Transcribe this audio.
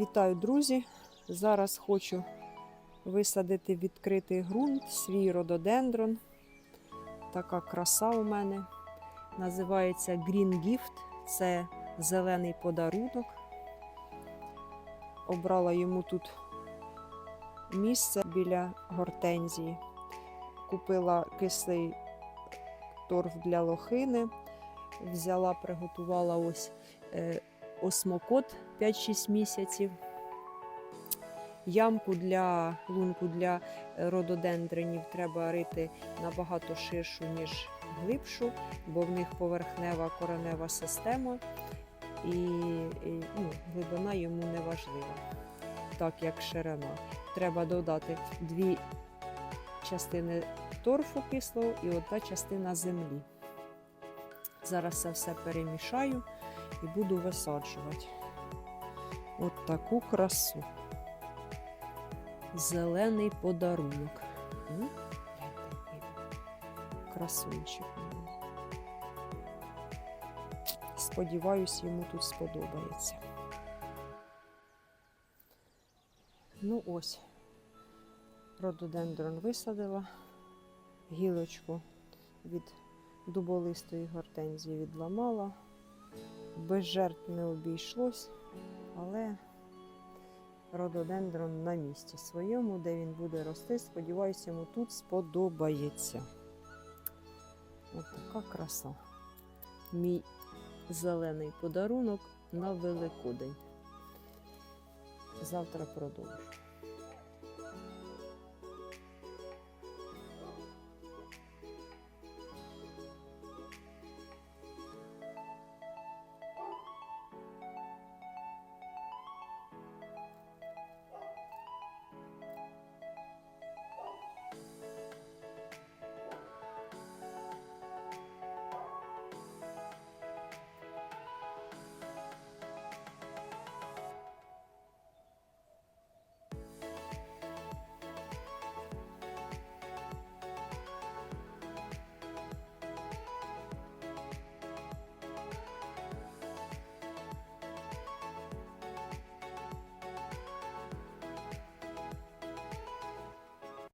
Вітаю, друзі! Зараз хочу висадити відкритий ґрунт свій рододендрон. Така краса у мене. Називається Green Gift. Це зелений подарунок. Обрала йому тут місце біля гортензії. Купила кислий торф для лохини. Взяла, приготувала ось е, осмокот 5-6 місяців. Ямку для лунку для рододендренів треба рити набагато ширшу, ніж глибшу, бо в них поверхнева коренева система і, і ну, глибина йому не важлива, так як ширина. Треба додати дві частини торфу кислого і одна частина землі. Зараз це все перемішаю і буду висаджувати. От таку красу. Зелений подарунок. Красунчик. Сподіваюсь, йому тут сподобається. Ну ось, рододендрон висадила, гілочку від дуболистої гортензії відламала. Без жертв не обійшлось, але рододендрон на місці своєму, де він буде рости. Сподіваюся, йому тут сподобається. Ось така краса. Мій зелений подарунок на Великодень. Завтра продовжу.